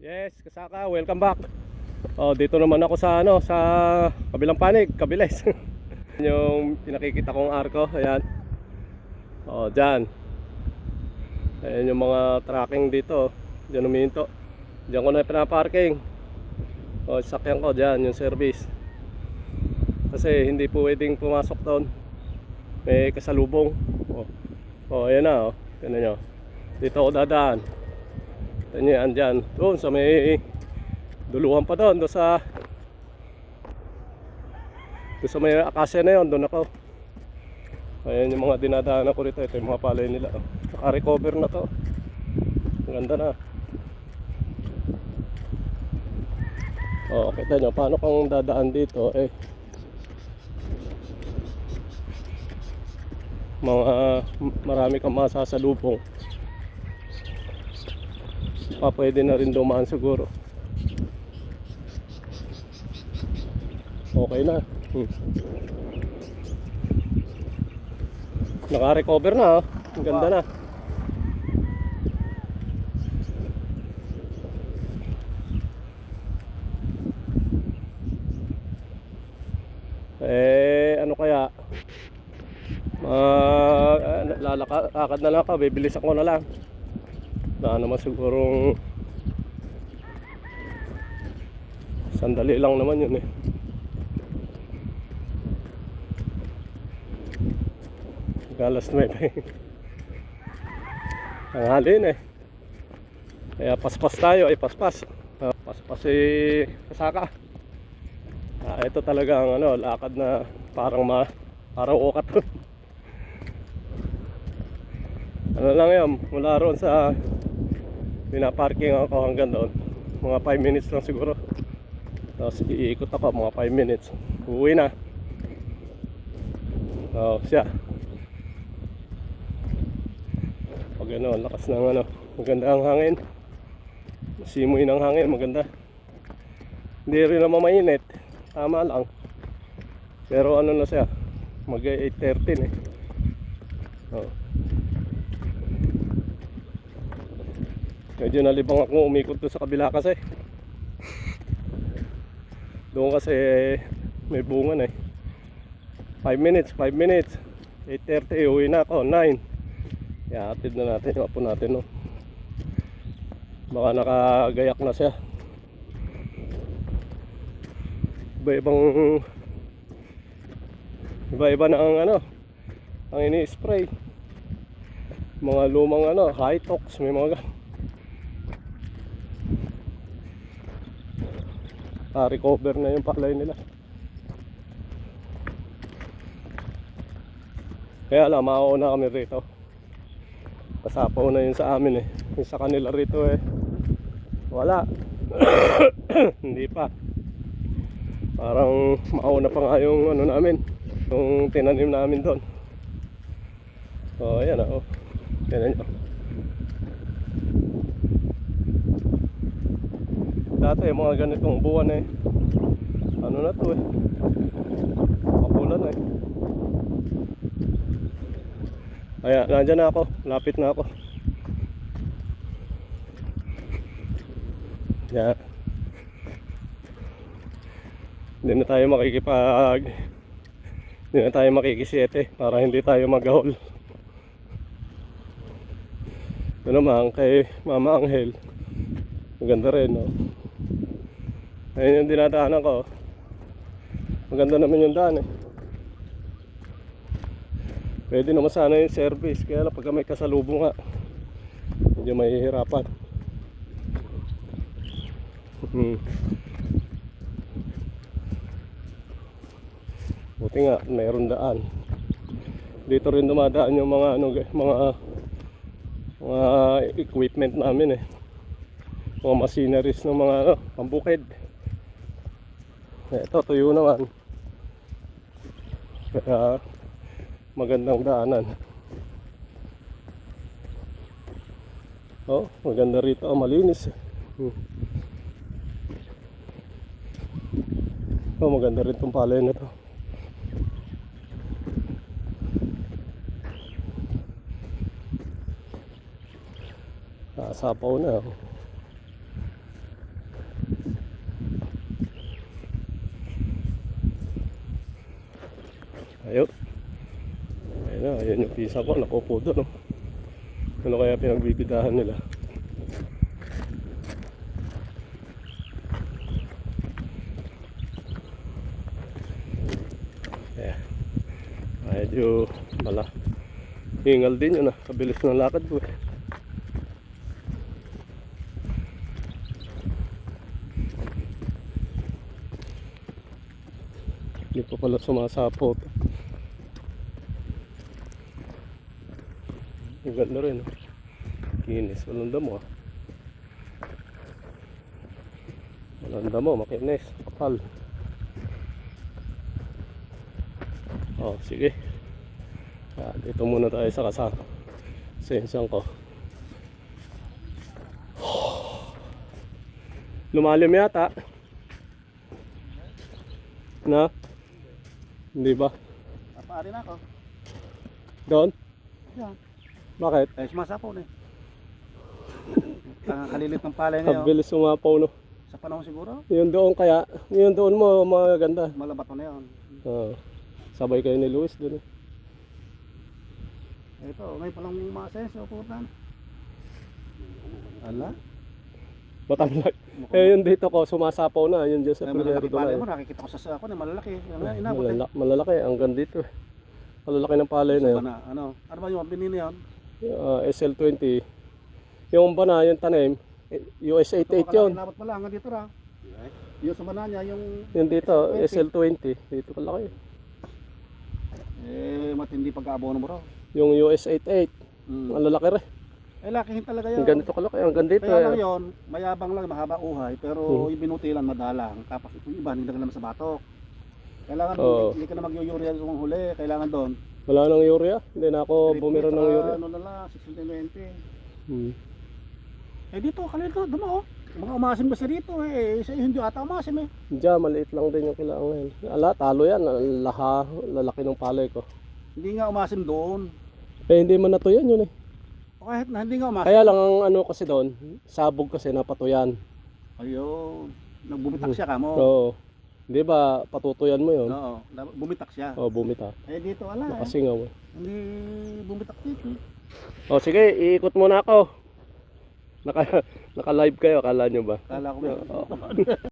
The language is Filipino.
Yes, kasaka, welcome back. Oh, dito naman ako sa ano, sa kabilang panig, kabiles. yung pinakikita kong arko, ayan. Oh, diyan. Ayan yung mga tracking dito. Diyan uminto. Diyan ko na pinaparking. Oh, sakyan ko diyan yung service. Kasi hindi po pwedeng pumasok doon. May kasalubong. Oh, oh ayan na, oh. Tignan nyo. Dito ako dadaan. Tignan nyo yan dyan. Doon sa may duluhan pa doon. Doon sa doon sa may akasya na yun. Doon ako. Ayan yung mga dinadaanan ko rito. Ito yung mga palay nila. oh. Naka-recover na to. Ang ganda na. Oh, kita nyo. Paano kung dadaan dito? Eh, mga marami kang masasalubong pa pwede na rin dumaan siguro okay na hmm. naka-recover na oh. ang ganda na eh ano kaya Ah, lalakad na lang ako, bibilisan ko na lang. Na naman sigurong sandali lang naman yun eh. Galas 9 Ang halin eh. Kaya paspas tayo, ay paspas. Ah, paspas si kasaka. Ah, ito talaga ang ano, lakad na parang ma parang ukat. ano lang yan, mula roon sa pinaparking ako hanggang doon. Mga 5 minutes lang siguro. Tapos iikot ako mga 5 minutes. Uwi na. Oh, siya. Pag ano, lakas ng ano, maganda ang hangin. Simoy ng hangin, maganda. Hindi rin naman mainit. Tama lang. Pero ano na siya, mag 8.13 eh. Oh. Medyo nalibang ako umikot doon sa kabila kasi. Doon kasi may bunga na eh. 5 minutes, 5 minutes. 8.30, uwi na ako, 9. Kaya atid na natin yung apo natin no. Baka nakagayak na siya. Iba-ibang Iba-iba na ang ano ang ini-spray. Mga lumang ano, high tox, may mga gan- Ah, recover na yung palay nila. Kaya lang, mauuna kami rito. Kasapaw na yun sa amin eh. Yung sa kanila rito eh. Wala. Hindi pa. Parang mauna pa nga yung ano namin. Yung tinanim namin doon. Oh, ayan oh. Yan nyo. Dati mga ganitong buwan eh. Ano na to eh. Papulan eh. Ayan, nandyan na ako. Lapit na ako. Yan. Hindi na tayo makikipag hindi na tayo makikisiyete para hindi tayo mag-haul. Ito naman kay Mama Angel. Maganda rin, no? Ayun yung dinadaanan ko. Maganda naman yung daan, eh. Pwede naman sana yung service. Kaya lang pagka may kasalubong nga, medyo mahihirapan. Hmm. Buti nga, mayroon daan. Dito rin dumadaan yung mga ano, mga mga equipment namin eh. Mga machineries ng mga ano, pambukid. Ito, tuyo naman. Kaya magandang daanan. Oh, maganda rito. Oh, malinis. Hmm. Oh, maganda rin itong palay na to. Nakasapaw na. oh. Ayun. Ayun na, ayun yung pisa ko. Nakupo doon. No? Ano kaya pinagbibidahan nila? Ayan. Medyo mala. Hingal din yun ah. Kabilis ng lakad ko eh. Hindi pa pala sumasapot. Ang ganda rin. Oh. Kinis. Walang damo ah. Walang damo. Makinis. Kapal. Oh, sige. Ah, dito muna tayo sa kasama. Sensyon ko. Lumalim yata. Na? Hindi ba? Napari na ako. Doon? Yan. Bakit? Eh, sumasapaw na eh. Ang kalilit ng palay ngayon. Kabilis sumapaw no. Sa panahon siguro, Yung doon kaya, yung doon mo maganda. malabat mo na yun. Oo. sabay kayo ni Luis doon eh. Ito, may palang mga senso, putan. Ala? Matamlay. Eh yung dito ko, sumasapaw na. Yun dyan sa Ay, primero malalaki doon. palay eh. mo, nakikita ko sa sa ako na malalaki. Ano, inabot eh. Malala- malalaki, hanggang dito eh. Malalaki ng palay na yun. Bana, ano, ano ba yung binini yun? Ah, SL20. Yung bana, yung tanim, eh, US 88 yun. Inabot pala, hanggang dito ra. Yung sa bana niya, yung Yung dito, SL20. Dito kalaki. eh, matindi pagkaabono mo raw. Yung US 88. Mm. Malalaki rin. Eh, lakihin talaga yun. Yung ganito kalaki, hanggang dito. Kaya lang Eh. yun, mayabang lang, mahaba uhay, pero Hmm. yung binutilan madalang. Tapos yung iba, hindi naman sa batok. Kailangan, Oo. hindi ka na mag-urea kung huli, kailangan doon. Wala nang urea. Hindi na ako bumira ng urea. Ano na lang, 620. Hmm. Eh dito, kalito, dumo oh. Mga umasim ba siya dito eh, isa hindi ata umasim eh. Diyan, maliit lang din yung kailangan. Ala, talo yan. Laha, lalaki ng palay ko. Hindi nga umasim doon. Eh, hindi man natuyan yun eh. O kahit na hindi nga umasim. Kaya lang ang ano kasi doon, sabog kasi napatuyan. Ayun, nagbumitak siya kamo. Oo. Di ba, patutuyan mo yun? Oo, bumitak siya. Oo, bumita. Eh dito wala eh. Nakasingaw eh. Hindi bumitak dito. O sige, iikot muna ako. Naka, naka-live kayo, akala nyo ba? Kala ko Oo.